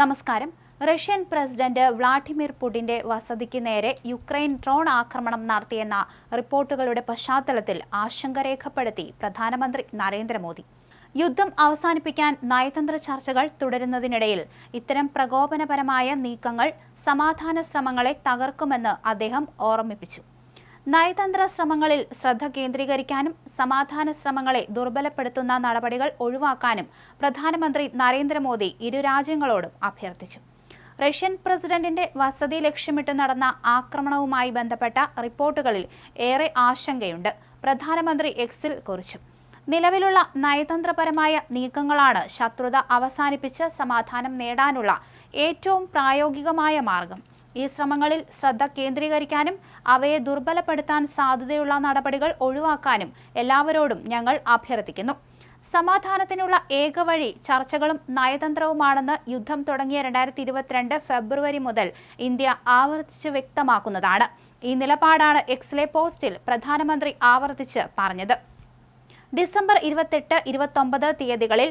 നമസ്കാരം. Russian president Vladimir പുടിന്റെ വസതിക്ക് നേരെ യുക്രൈൻ ഡ്രോൺ ആക്രമണം നടത്തിയെന്ന റിപ്പോർട്ടുകളുടെ പശ്ചാത്തലത്തിൽ ആശങ്ക രേഖപ്പെടുത്തി പ്രധാനമന്ത്രി നരേന്ദ്രമോദി. യുദ്ധം അവസാനിപ്പിക്കാൻ നയതന്ത്ര ചർച്ചകൾ തുടരുന്നതിനിടയിൽ ഇത്തരം പ്രകോപനപരമായ നീക്കങ്ങൾ സമാധാന ശ്രമങ്ങളെ തകർക്കുമെന്ന് അദ്ദേഹം ഓർമ്മിപ്പിച്ചു. നയതന്ത്ര ശ്രമങ്ങളിൽ ശ്രദ്ധ കേന്ദ്രീകരിക്കാനും സമാധാന ശ്രമങ്ങളെ ദുർബലപ്പെടുത്തുന്ന നടപടികൾ ഒഴിവാക്കാനും പ്രധാനമന്ത്രി നരേന്ദ്രമോദി ഇരു രാജ്യങ്ങളോടും അഭ്യർത്ഥിച്ചു. റഷ്യൻ പ്രസിഡന്റിന്റെ വസതി ലക്ഷ്യമിട്ട് നടന്ന ആക്രമണവുമായി ബന്ധപ്പെട്ട റിപ്പോർട്ടുകളിൽ ഏറെ ആശങ്കയുണ്ട് പ്രധാനമന്ത്രി എക്സിൽ കുറിച്ചു. നിലവിലുള്ള നയതന്ത്രപരമായ നീക്കങ്ങളാണ് ശത്രുത അവസാനിപ്പിച്ച് സമാധാനം നേടാനുള്ള ഏറ്റവും പ്രായോഗികമായ മാർഗം. ഈ ശ്രമങ്ങളിൽ ശ്രദ്ധ കേന്ദ്രീകരിക്കാനും അവയെ ദുർബലപ്പെടുത്താൻ സാധ്യതയുള്ള നടപടികൾ ഒഴിവാക്കാനും എല്ലാവരോടും ഞങ്ങൾ അഭ്യർത്ഥിക്കുന്നു. സമാധാനത്തിനുള്ള ഏക വഴി ചർച്ചകളും നയതന്ത്രവുമാണെന്ന് യുദ്ധം തുടങ്ങിയ രണ്ടായിരത്തി ഇരുപത്തിരണ്ട് ഫെബ്രുവരി മുതൽ ഇന്ത്യ ആവർത്തിച്ച് വ്യക്തമാക്കുന്നതാണ്. ഈ നിലപാടാണ് എക്സ്ലെ പോസ്റ്റിൽ പ്രധാനമന്ത്രി ആവർത്തിച്ച് പറഞ്ഞത്. ഡിസംബർ ഇരുപത്തെട്ട് ഇരുപത്തൊമ്പത് തീയതികളിൽ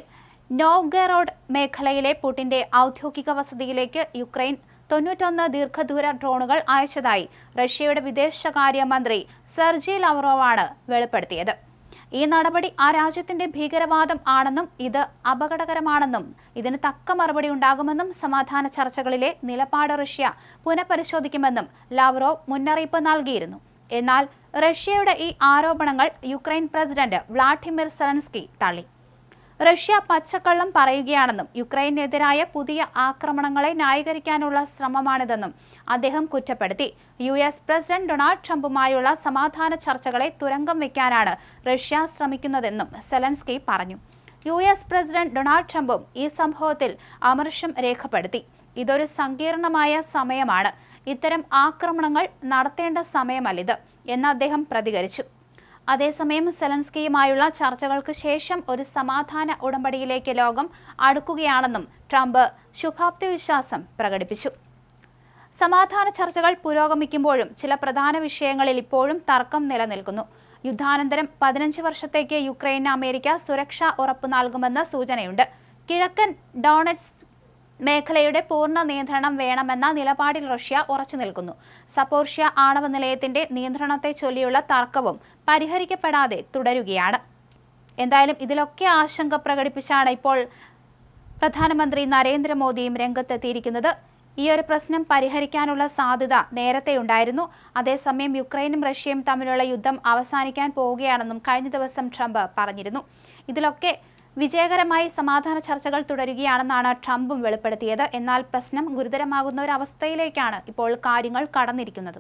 നോവ്ഗറോഡ് മേഖലയിലെ പുടിന്റെ ഔദ്യോഗിക വസതിയിലേക്ക് യുക്രൈൻ തൊണ്ണൂറ്റൊന്ന് ദീർഘദൂര ഡ്രോണുകൾ അയച്ചതായി റഷ്യയുടെ വിദേശകാര്യമന്ത്രി സെർജി ലവറോവാണ് വെളിപ്പെടുത്തിയത്. ഈ നടപടി ആ രാജ്യത്തിന്റെ ഭീകരവാദം ആണെന്നും ഇത് അപകടകരമാണെന്നും ഇതിന് തക്ക മറുപടി ഉണ്ടാകുമെന്നും സമാധാന ചർച്ചകളിലെ നിലപാട് റഷ്യ പുനഃപരിശോധിക്കുമെന്നും ലാവ്റോവ് മുന്നറിയിപ്പ് നൽകിയിരുന്നു. എന്നാൽ റഷ്യയുടെ ഈ ആരോപണങ്ങൾ യുക്രൈൻ പ്രസിഡന്റ് വ്ളാഡിമിർ സെലൻസ്കി തള്ളി. റഷ്യ പച്ചക്കള്ളം പറയുകയാണെന്നും യുക്രൈനെതിരായ പുതിയ ആക്രമണങ്ങളെ ന്യായീകരിക്കാനുള്ള ശ്രമമാണിതെന്നും അദ്ദേഹം കുറ്റപ്പെടുത്തി. യു എസ് പ്രസിഡന്റ് ഡൊണാൾഡ് ട്രംപുമായുള്ള സമാധാന ചർച്ചകളെ തുരങ്കം വയ്ക്കാനാണ് റഷ്യ ശ്രമിക്കുന്നതെന്നും സെലൻസ്കി പറഞ്ഞു. യു എസ് പ്രസിഡന്റ് ഡൊണാൾഡ് ട്രംപും ഈ സംഭവത്തിൽ അമർഷം രേഖപ്പെടുത്തി. ഇതൊരു സങ്കീർണമായ സമയമാണ്. ഇത്തരം ആക്രമണങ്ങൾ നടത്തേണ്ട സമയമല്ലിത് എന്ന് അദ്ദേഹം പ്രതികരിച്ചു. അതേസമയം സെലൻസ്കിയുമായുള്ള ചർച്ചകൾക്ക് ശേഷം ഒരു സമാധാന ഉടമ്പടിയിലേക്ക് ലോകം അടുക്കുകയാണെന്നും ട്രംപ് ശുഭാപ്തി വിശ്വാസം പ്രകടിപ്പിച്ചു. സമാധാന ചർച്ചകൾ പുരോഗമിക്കുമ്പോഴും ചില പ്രധാന വിഷയങ്ങളിൽ ഇപ്പോഴും തർക്കം നിലനിൽക്കുന്നു. യുദ്ധാനന്തരം പതിനഞ്ച് വർഷത്തേക്ക് യുക്രൈന് അമേരിക്ക സുരക്ഷ ഉറപ്പു നൽകുമെന്ന സൂചനയുണ്ട്. കിഴക്കൻ ഡോണറ്റ്സ് മേഖലയുടെ പൂർണ നിയന്ത്രണം വേണമെന്ന നിലപാടിൽ റഷ്യ ഉറച്ചു നിൽക്കുന്നു. സപ്പോർഷ്യ ആണവ നിലയത്തിന്റെ നിയന്ത്രണത്തെ ചൊല്ലിയുള്ള തർക്കവും പരിഹരിക്കപ്പെടാതെ തുടരുകയാണ്. എന്തായാലും ഇതിലൊക്കെ ആശങ്ക പ്രകടിപ്പിച്ചാണ് ഇപ്പോൾ പ്രധാനമന്ത്രി നരേന്ദ്രമോദിയും രംഗത്തെത്തിയിരിക്കുന്നത്. ഈ ഒരു പ്രശ്നം പരിഹരിക്കാനുള്ള സാധ്യത നേരത്തെ ഉണ്ടായിരുന്നു. അതേസമയം യുക്രൈനും റഷ്യയും തമ്മിലുള്ള യുദ്ധം അവസാനിക്കാൻ പോവുകയാണെന്നും കഴിഞ്ഞ ദിവസം ട്രംപ് പറഞ്ഞിരുന്നു. ഇതിലൊക്കെ വിജയകരമായി സമാധാന ചർച്ചകൾ തുടരുകയാണെന്നാണ് ട്രംപും വെളിപ്പെടുത്തിയത്. എന്നാൽ പ്രശ്നം ഗുരുതരമാകുന്ന ഒരു അവസ്ഥയിലേക്കാണ് ഇപ്പോൾ കാര്യങ്ങൾ കടന്നിരിക്കുന്നത്.